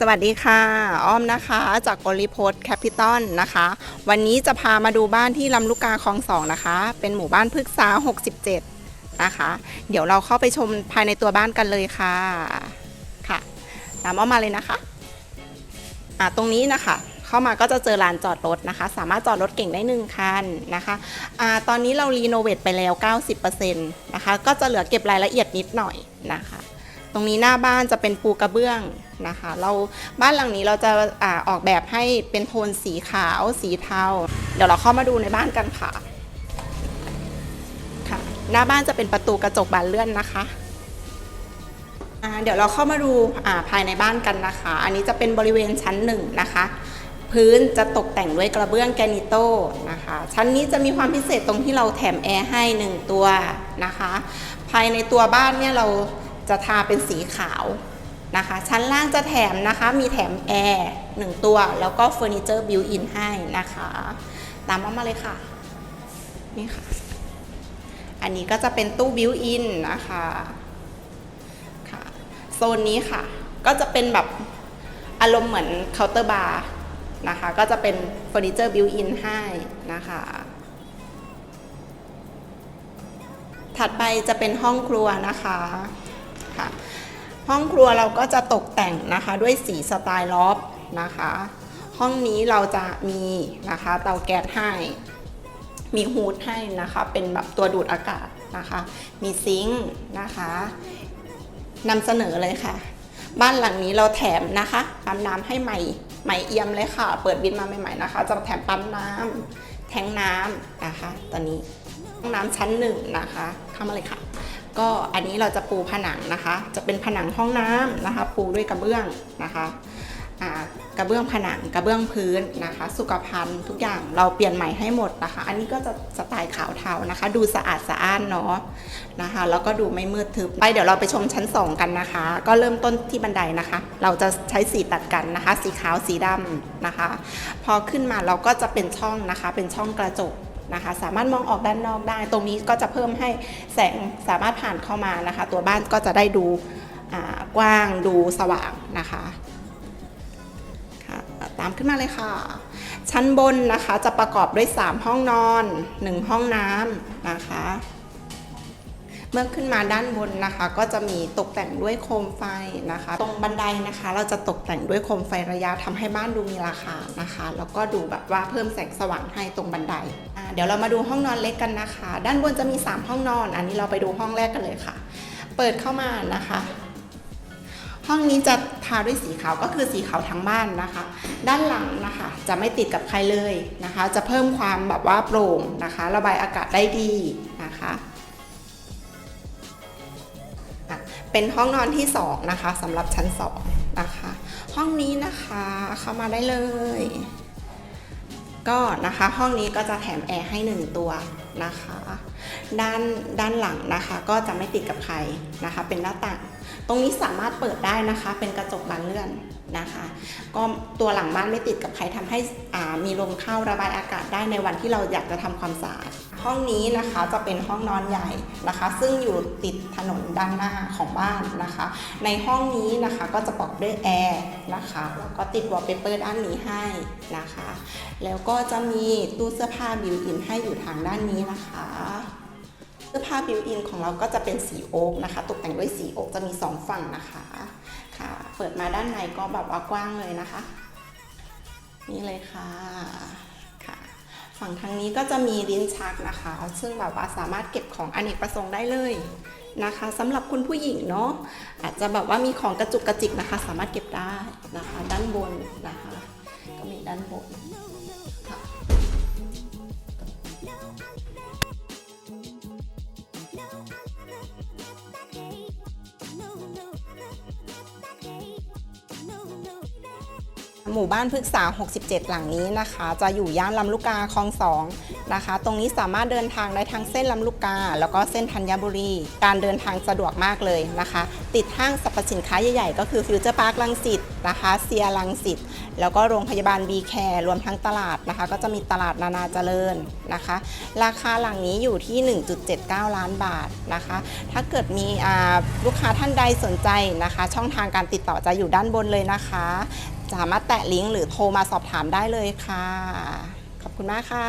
สวัสดีค่ะ อ้อมนะคะจากโอลิโพสแคปิตอลนะคะ วันนี้จะพามาดูบ้านที่ลำลูกกาคลองสองนะคะ เป็นหมู่บ้านพฤกษา 67 นะคะ เดี๋ยวเราเข้าไปชมภายในตัวบ้านกันเลยค่ะค่ะตามอ้อมมาเลยนะคะอ่าตรงนี้นะคะเข้ามาก็จะเจอลานจอดรถนะคะ สามารถจอดรถเก่งได้หนึ่งคันนะคะอ่าตอนนี้เรารีโนเวทไปแล้ว 90%นะคะ ก็จะเหลือเก็บรายละเอียดนิดหน่อยนะคะ ตรงนี้หน้าบ้านจะเป็นปูกระเบื้องนะคะ เราบ้านหลังนี้เราจะอาออกแบบให้เป็นโทนสีขาว สีเทา เดี๋ยวเราเข้ามาดูในบ้านกันค่ะค่ะ หน้าบ้านจะเป็นประตูกระจกบานเลื่อนนะคะเดี๋ยวเราเข้ามาดูาภายในบ้านกันนะคะ อันนี้จะเป็นบริเวณชั้นหนึ่งนะคะ พื้นจะตกแต่งด้วยกระเบื้องแกนิโตนะคะ ชั้นนี้จะมีความพิเศษตรงที่เราแถมแอร์ให้หนึ่งตัวนะคะ ภายในตัวบ้านเนี่ยเรา จะทาเป็นสีขาวนะคะ ชั้นล่างจะแถมนะคะ มีแถมแอร์หนึ่งตัว แล้วก็เฟอร์นิเจอร์บิวอินให้นะคะ ตามมาเลยค่ะ นี่ค่ะ อันนี้ก็จะเป็นตู้บิวอินนะคะค่ะ โซนนี้ค่ะ ก็จะเป็นแบบอารมณ์เหมือนเคาน์เตอร์บาร์นะคะ ก็จะเป็นเฟอร์นิเจอร์บิวอินให้นะคะถัดไปจะเป็นห้องครัวนะคะ ค่ะ ห้องครัวเราก็จะตกแต่งนะคะด้วยสีสไตล์ลอฟนะคะ ห้องนี้เราจะมีนะคะเตาแก๊สให้ มีฮูดให้นะคะ เป็นแบบตัวดูดอากาศนะคะ มีซิงค์นะคะนำเสนอเลยค่ะบ้านหลังนี้เราแถมนะคะปั๊มน้ำให้ใหม่ใหม่เอี่ยมเลยค่ะ เปิดบินมาใหม่ๆนะคะ จะแถมปั๊มน้ำแทงน้ำนะคะ ตอนนี้ห้องน้ำชั้นหนึ่งนะคะเข้ามาเลยค่ะ ก็อันนี้เราจะปูผนังนะคะ จะเป็นผนังห้องน้ำนะคะ ปูด้วยกระเบื้องนะคะกระเบื้องผนังกระเบื้องพื้นนะคะ สุขภัณฑ์ทุกอย่างเราเปลี่ยนใหม่ให้หมดนะคะ อันนี้ก็จะสไตล์ขาวเทานะคะ ดูสะอาดสะอ้านเนาะนะคะ แล้วก็ดูไม่มืดทึบไปเดี๋ยวเราไปชมชั้น 2 กันนะคะ ก็เริ่มต้นที่บันไดนะคะ เราจะใช้สีตัดกันนะคะ สีขาวสีดำนะคะ พอขึ้นมาเราก็จะเป็นช่องนะคะ เป็นช่องกระจก นะคะ สามารถมองออกด้านนอกได้ ตรงนี้ก็จะเพิ่มให้แสงสามารถผ่านเข้ามานะคะ ตัวบ้านก็จะได้ดูกว้างดูสว่างนะคะค่ะตามขึ้นมาเลยค่ะ ชั้นบนนะคะจะประกอบด้วย 3 ห้องนอน 1 ห้องน้ำนะคะ เมื่อขึ้นมาด้านบนนะคะ ก็จะมีตกแต่งด้วยโคมไฟนะคะ ตรงบันไดนะคะ เราจะตกแต่งด้วยโคมไฟระยะทำให้บ้านดูมีราคานะคะ แล้วก็ดูแบบว่าเพิ่มแสงสว่างให้ตรงบันได เดี๋ยวเรามาดูห้องนอนเล็กกันนะคะ ด้านบนจะมี 3 ห้องนอน อันนี้เราไปดูห้องแรกกันเลยค่ะ เปิดเข้ามานะคะ ห้องนี้จะทาด้วยสีขาวก็คือสีขาวทั้งบ้านนะคะ ด้านหลังนะคะจะไม่ติดกับใครเลยนะคะ จะเพิ่มความแบบว่าโปร่งนะคะ ระบายอากาศได้ดีนะคะ เป็นห้องนอนที่ 2 นะคะสำหรับชั้น 2 นะคะ ห้องนี้นะคะเข้ามาได้เลย ก็นะคะห้องนี้ก็จะแถมแอร์ให้ 1 ตัวนะคะด้านด้านหลังนะคะก็จะไม่ติดกับใครนะคะ เป็นหน้าต่าง ตรงนี้สามารถเปิดได้นะคะ เป็นกระจกบานเลื่อนนะคะ ก็ตัวหลังบ้านไม่ติดกับใครทำให้อ่ามีลมเข้าระบายอากาศได้ในวันที่เราอยากจะทำความสะอาด ห้องนี้นะคะจะเป็นห้องนอนใหญ่นะคะ ซึ่งอยู่ติดถนนด้านหน้าของบ้านนะคะ ในห้องนี้นะคะก็จะประกอบด้วยแอร์นะคะแล้วก็ติดวอลเปเปอร์ด้านนี้ให้นะคะ แล้วก็จะมีตู้เสื้อผ้าบิวอินให้อยู่ทางด้านนี้นะคะเสื้อผ้าบิวอินของเราก็จะเป็นสีโอ๊กนะคะ ตกแต่งด้วยสีโอ๊กจะมีสองฝั่งนะคะค่ะ เปิดมาด้านในก็แบบว่ากว้างเลยนะคะ นี่เลยค่ะ ฝั่งทางนี้ก็จะมีลิ้นชักนะคะ ซึ่งแบบว่าสามารถเก็บของอเนกประสงค์ได้เลยนะคะสำหรับคุณผู้หญิงเนาะอาจจะแบบว่ามีของกระจุกกระจิกนะคะ สามารถเก็บได้นะคะ ด้านบนนะคะ ก็มีด้านบน หมู่บ้านพฤกษา 67 หลังนี้นะคะ จะอยู่ย่านลำลูกกาคลองสองนะคะ ตรงนี้สามารถเดินทางได้ทั้งเส้นลำลูกกา แล้วก็เส้นธัญบุรี การเดินทางสะดวกมากเลยนะคะ ติดห้างสรรพสินค้าใหญ่ๆ ก็คือฟิวเจอร์พาร์คลังสิตนะคะเซียรังสิตแล้วก็โรงพยาบาลบีแคร์รวมทั้งตลาดนะคะ ก็จะมีตลาดนานาเจริญนะคะ ราคาหลังนี้อยู่ที่ 1.79 ล้านบาทนะคะ ถ้าเกิดมีลูกค้าท่านใดสนใจนะคะ ช่องทางการติดต่อจะอยู่ด้านบนเลยนะคะสามารถแตะลิงก์หรือโทรมาสอบถามได้เลยค่ะ ขอบคุณมากค่ะ